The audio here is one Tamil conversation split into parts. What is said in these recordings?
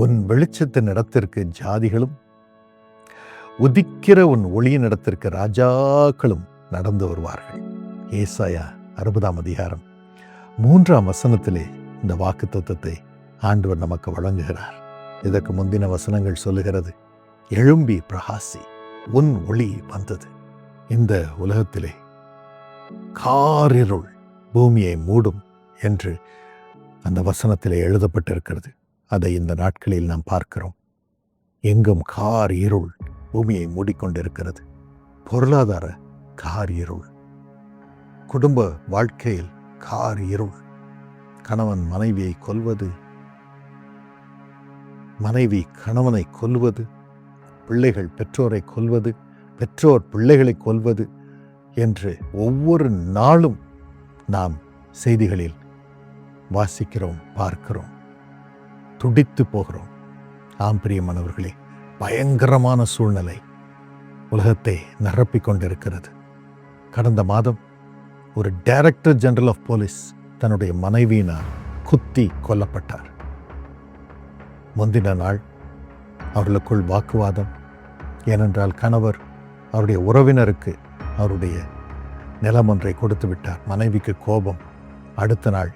உன் வெளிச்சத்தின் இடத்திற்கு ஜாதிகளும் உதிக்கிற உன் ஒளியின் இடத்திற்கு ராஜாக்களும் நடந்து வருவார்கள். ஏசாயா அறுபதாம் அதிகாரம் மூன்றாம் வசனத்திலே இந்த வாக்கு தத்துவத்தை ஆண்டவர் நமக்கு வழங்குகிறார். இதற்கு முந்தின வசனங்கள் சொல்லுகிறது எழும்பி பிரகாசி உன் ஒளி வந்தது. இந்த உலகத்திலே காரிருள் பூமியை மூடும் என்று அந்த வசனத்திலே எழுதப்பட்டிருக்கிறது. அதை இந்த நாட்களில் நாம் பார்க்கிறோம். எங்கும் கார் இருள் பூமியை மூடிக்கொண்டிருக்கிறது. பொருளாதார கார் இருள். குடும்ப வாழ்க்கையில் கார் இருள். கணவன் மனைவியை கொல்வது. மனைவி கணவனை கொல்வது. பிள்ளைகள் பெற்றோரை கொல்வது. பெற்றோர் பிள்ளைகளை கொல்வது என்று ஒவ்வொரு நாளும் நாம் செய்திகளில் வாசிக்கிறோம் பார்க்கிறோம். துடித்து போகிறோம். ஆம் பிரியமானவர்களே பயங்கரமான சூழ்நிலை உலகத்தை நிரப்பிக் கொண்டிருக்கிறது. கடந்த மாதம் ஒரு டைரக்டர் ஜெனரல் ஆஃப் போலீஸ் தன்னுடைய மனைவியினால் குத்தி கொல்லப்பட்டார். முந்தின நாள் அவர்களுக்குள் வாக்குவாதம் ஏனென்றால் கணவர் அவருடைய உறவினருக்கு அவருடைய நிலம் ஒன்றை கொடுத்து விட்டார். மனைவிக்கு கோபம். அடுத்த நாள்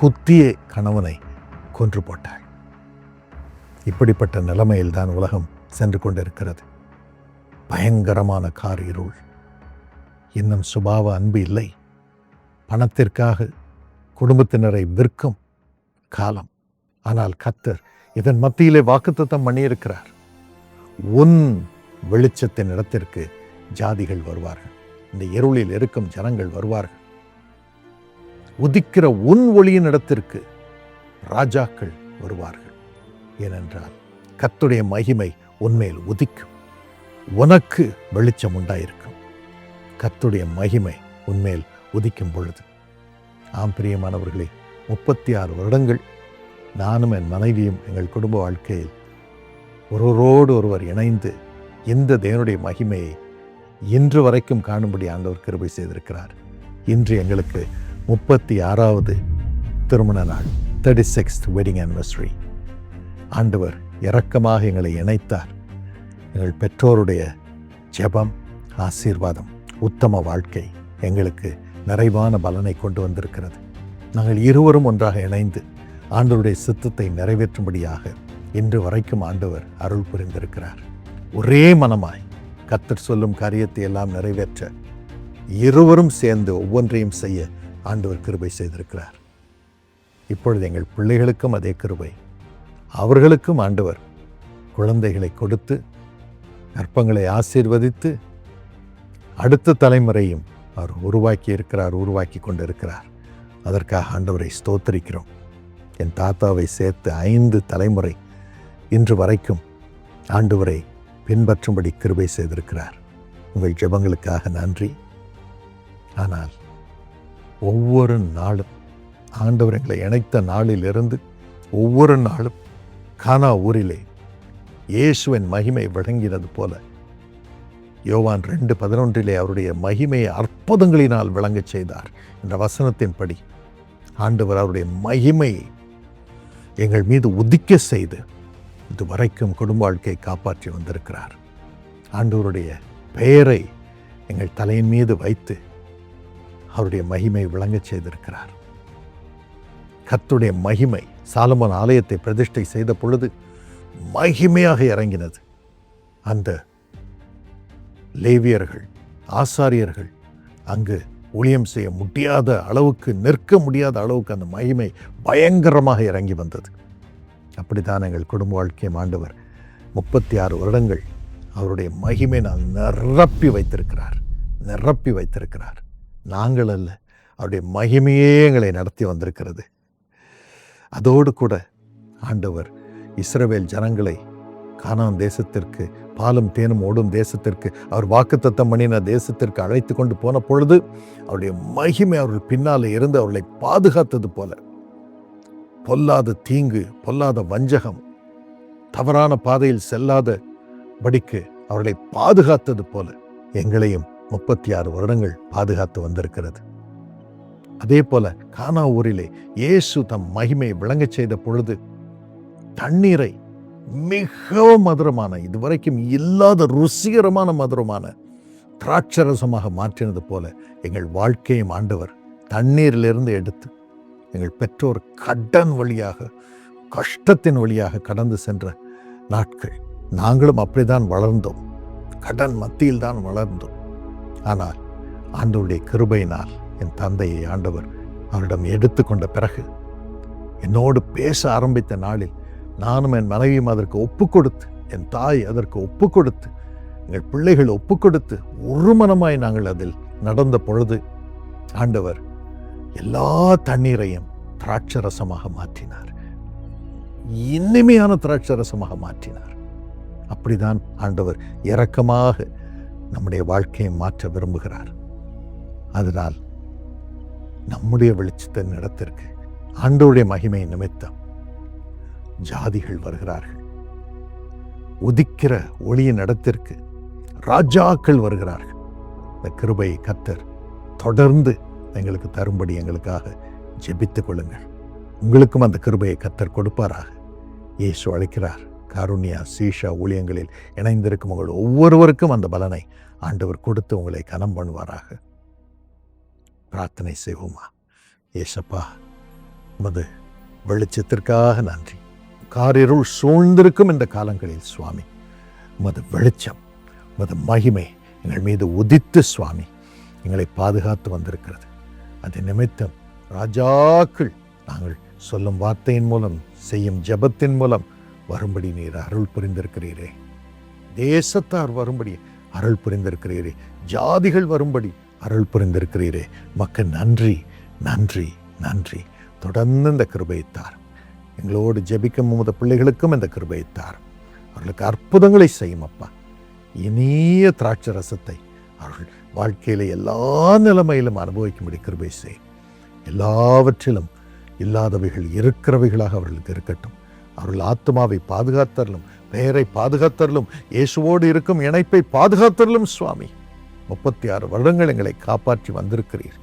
குத்தியே கணவனை கொன்று போட்டாள். இப்படிப்பட்ட நிலைமையில்தான் உலகம் சென்று கொண்டிருக்கிறது. பயங்கரமான கார் இருள். இன்னும் சுபாவ அன்பு இல்லை. பணத்திற்காக குடும்பத்தினரை விற்கும் காலம். ஆனால் கத்தர் இதன் மத்தியிலே வாக்குத்தத்தம் பண்ணியிருக்கிறார். உன் வெளிச்சத்தின் இடத்திற்கு ஜாதிகள் வருவார்கள். இந்த இருளில் இருக்கும் ஜனங்கள் வருவார்கள். உதிக்கிற உன் ஒளியின் இடத்திற்கு ராஜாக்கள் வருவார்கள். ஏனென்றால் கத்துடைய மகிமை உன்மேல் உதிக்கும். உனக்கு வெளிச்சம் உண்டாயிருக்கும். கத்துடைய மகிமை உன்மேல் உதிக்கும் பொழுது. ஆம் பிரியமானவர்களே முப்பத்தி ஆறு வருடங்கள் நானும் என் மனைவியும் எங்கள் குடும்ப வாழ்க்கையில் ஒருவரோடு ஒருவர் இணைந்து இந்த தேவனுடைய மகிமையை இன்று வரைக்கும் காணும்படி ஆண்டவர் கிருபை செய்திருக்கிறார். இன்று எங்களுக்கு முப்பத்தி ஆறாவது திருமண நாள். தேர்ட்டி சிக்ஸ்த் வெட்டிங் ஆனிவர்சரி ஆண்டவர் இரக்கமாக எங்களை இணைத்தார். எங்கள் பெற்றோருடைய ஜெபம் ஆசீர்வாதம் உத்தம வாழ்க்கை எங்களுக்கு நிறைவான பலனை கொண்டு வந்திருக்கிறது. நாங்கள் இருவரும் ஒன்றாக இணைந்து ஆண்டவருடைய சித்தத்தை நிறைவேற்றும்படியாக இன்று வரைக்கும் ஆண்டவர் அருள் புரிந்திருக்கிறார். ஒரே மனமாய் கத்தர் சொல்லும் காரியத்தை எல்லாம் நிறைவேற்ற இருவரும் சேர்ந்து ஒவ்வொன்றையும் செய்ய ஆண்டவர் கிருபை செய்திருக்கிறார். இப்பொழுது எங்கள் பிள்ளைகளுக்கும் அதே கிருபை. அவர்களுக்கும் ஆண்டவர் குழந்தைகளை கொடுத்து கற்பங்களை ஆசீர்வதித்து அடுத்த தலைமுறையும் அவர் உருவாக்கி இருக்கிறார் உருவாக்கி கொண்டிருக்கிறார். அதற்காக ஆண்டவரை ஸ்தோத்தரிக்கிறோம். என் தாத்தாவை சேர்த்து ஐந்து தலைமுறை இன்று வரைக்கும் ஆண்டவரை பின்பற்றும்படி கிருபை செய்திருக்கிறார். உங்கள் ஜெபங்களுக்காக நன்றி. ஆனால் ஒவ்வொரு நாளும் ஆண்டவர் எங்களை இணைத்த நாளிலிருந்து ஒவ்வொரு நாளும் கானா ஊரிலே இயேசுவின் மகிமை விளங்கினது போல யோவான் ரெண்டு பதினொன்றிலே அவருடைய மகிமையை அற்புதங்களினால் விளங்கச் செய்தார் என்ற வசனத்தின்படி ஆண்டவர் அவருடைய மகிமையை எங்கள் மீது உதிக்க செய்து இதுவரைக்கும் குடும்ப வாழ்க்கையை காப்பாற்றி வந்திருக்கிறார். ஆண்டவருடைய பெயரை எங்கள் தலையின் மீது வைத்து அவருடைய மகிமை விளங்கச் செய்திருக்கிறார். கத்துடைய மகிமை சாலமன் ஆலயத்தை பிரதிஷ்டை செய்த பொழுது மகிமையாக இறங்கினது. அந்த லேவியர்கள் ஆசாரியர்கள் அங்கு ஊழியம் செய்ய முடியாத அளவுக்கு நிற்க முடியாத அளவுக்கு அந்த மகிமை பயங்கரமாக இறங்கி வந்தது. அப்படித்தான் எங்கள் குடும்ப வாழ்க்கையை ஆண்டவர் முப்பத்தி ஆறு வருடங்கள் அவருடைய மகிமை நான் நிரப்பி வைத்திருக்கிறார் நிரப்பி வைத்திருக்கிறார். நாங்கள் அல்ல அவருடைய மகிமையே எங்களை நடத்தி வந்திருக்கிறது. அதோடு கூட ஆண்டவர் இஸ்ரவேல் ஜனங்களை கானான் தேசத்திற்கு பாலும் தேனும் ஓடும் தேசத்திற்கு அவர் வாக்குத்தத்தம் பண்ணின தேசத்திற்கு அழைத்து கொண்டு போன பொழுது அவருடைய மகிமை அவர்கள் பின்னாலே இருந்து அவர்களை பாதுகாத்தது போல. பொல்லாத தீங்கு பொல்லாத வஞ்சகம் தவறான பாதையில் செல்லாத படிக்கு அவர்களை பாதுகாத்தது போல எங்களையும் முப்பத்தி ஆறு வருடங்கள் பாதுகாத்து வந்திருக்கிறது. அதே போல கானா ஊரிலே இயேசு தம் மகிமை விளங்கச் செய்த பொழுது தண்ணீரை மிகவும் மதுரமான இதுவரைக்கும் இல்லாத ருசிகரமான மதுரமான திராட்சரசமாக மாற்றினது போல எங்கள் வாழ்க்கையும் ஆண்டவர் தண்ணீரிலிருந்து எடுத்து எங்கள் பெற்றோர் கடன் வழியாக கஷ்டத்தின் வழியாக கடந்து சென்ற நாட்கள் நாங்களும் அப்படிதான் வளர்ந்தோம். கடன் மத்தியில் தான் வளர்ந்தோம். ஆனால் ஆண்டவருடைய கிருபையினால் என் தந்தையை ஆண்டவர் அவரிடம் எடுத்துக்கொண்ட பிறகு என்னோடு பேச ஆரம்பித்த நாளில் நானும் என் மனைவியும் அதற்கு ஒப்பு கொடுத்து என் தாய் அதற்கு ஒப்பு கொடுத்து எங்கள் பிள்ளைகள் ஒப்பு கொடுத்து ஒரு மனமாய் நாங்கள் அதில் நடந்த பொழுது ஆண்டவர் எல்லா தண்ணீரையும் திராட்சரசமாக மாற்றினார். இனிமையான திராட்சரசமாக மாற்றினார். அப்படிதான் ஆண்டவர் இரக்கமாக நம்முடைய வாழ்க்கையை மாற்ற விரும்புகிறார். அதனால் நம்முடைய வெளிச்சத்தின் இடத்திற்கு ஆண்டோடைய மகிமை நிமித்தம் ஜாதிகள் வருகிறார்கள். உதிக்கிற ஒளியின் இடத்திற்கு ராஜாக்கள் வருகிறார்கள். இந்த கிருபை கத்தர் தொடர்ந்து எங்களுக்கு தரும்படி எங்களுக்காக ஜெபித்துக் கொள்ளுங்கள். உங்களுக்கும் அந்த கிருபையை கத்தர் கொடுப்பாராக. இயேசு அழைக்கிறார் காருண்யா சீஷா ஊழியங்களில் இணைந்திருக்கும் உங்கள் ஒவ்வொருவருக்கும் அந்த பலனை ஆண்டவர் கொடுத்து உங்களை கனம் பண்ணுவாராக. பிரார்த்தனை செய்வோமா? ஏசப்பா உமது வெளிச்சத்திற்காக நன்றி. காரிருள் சூழ்ந்திருக்கும் இந்த காலங்களில் சுவாமி உமது வெளிச்சம் உமது மகிமை எங்கள் மீது உதித்து சுவாமி எங்களை பாதுகாத்து வந்திருக்கிறது. அது நிமித்தம் ராஜாக்கள் நாங்கள் சொல்லும் வார்த்தையின் மூலம் செய்யும் ஜெபத்தின் மூலம் வரும்படி நீர் அருள் புரிந்திருக்கிறீரே. தேசத்தார் வரும்படி அருள் புரிந்திருக்கிறீரே. ஜாதிகள் வரும்படி அருள் புரிந்திருக்கிறீரே. மக்கள் நன்றி நன்றி நன்றி. தொடர்ந்து இந்த கிருபைத்தார் எங்களோடு ஜெபிக்கும் உமது பிள்ளைகளுக்கும் இந்த கிருபைத்தார் அவர்களுக்கு அற்புதங்களை செய்யும் அப்பா. இனிய திராட்சை ரசத்தை அவர்கள் வாழ்க்கையில எல்லா நிலைமையிலும் அனுபவிக்கும்படி கிருபை செய் எல்லாவற்றிலும் இல்லாதவைகள் இருக்கிறவைகளாக அவர்களுக்கு இருக்கட்டும். அவர்கள் ஆத்மாவை பாதுகாத்தரலும் பெயரை பாதுகாத்தரலும் இயேசுவோடு இருக்கும் இணைப்பை பாதுகாத்தரலும் சுவாமி. முப்பத்தி ஆறு வருடங்கள் எங்களை காப்பாற்றி வந்திருக்கிறீர்.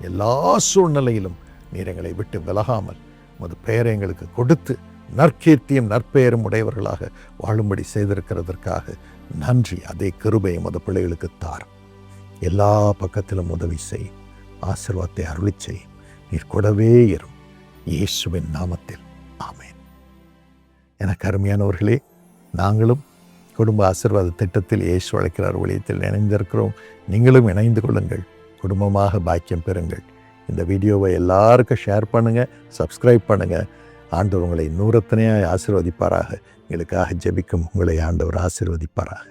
எல்லா சூழ்நிலையிலும் நீர் எங்களை விட்டு விலகாமல் உமது பெயரை எங்களுக்கு கொடுத்து நற்கீர்த்தியும் நற்பெயரும் உடையவர்களாக வாழும்படி செய்திருக்கிறதற்காக நன்றி. அதே கிருபை உமது பிள்ளைகளுக்கு தாரும். எல்லா பக்கத்திலும் உதவி செய் ஆசிர்வாதத்தை அருளி செய். நீர் கூடவே இரும். இயேசுவின் நாமத்தில். ஆமேன். எனக்கு அருமையானவர்களே நாங்களும் குடும்ப ஆசிர்வாத திட்டத்தில் இயேசு வளர்க்கிறார் ஊழியத்தில் இணைந்திருக்கிறோம். நீங்களும் இணைந்து கொள்ளுங்கள். குடும்பமாக பாக்கியம் பெறுங்கள். இந்த வீடியோவை எல்லாருக்கும் ஷேர் பண்ணுங்கள் சப்ஸ்கிரைப் பண்ணுங்கள் ஆண்டவர் உங்களை நூறத்தனையாக ஆசிர்வதிப்பாராக. எங்களுக்காக ஜெபிக்கும் உங்களை ஆண்டவர் ஆசீர்வதிப்பாராக.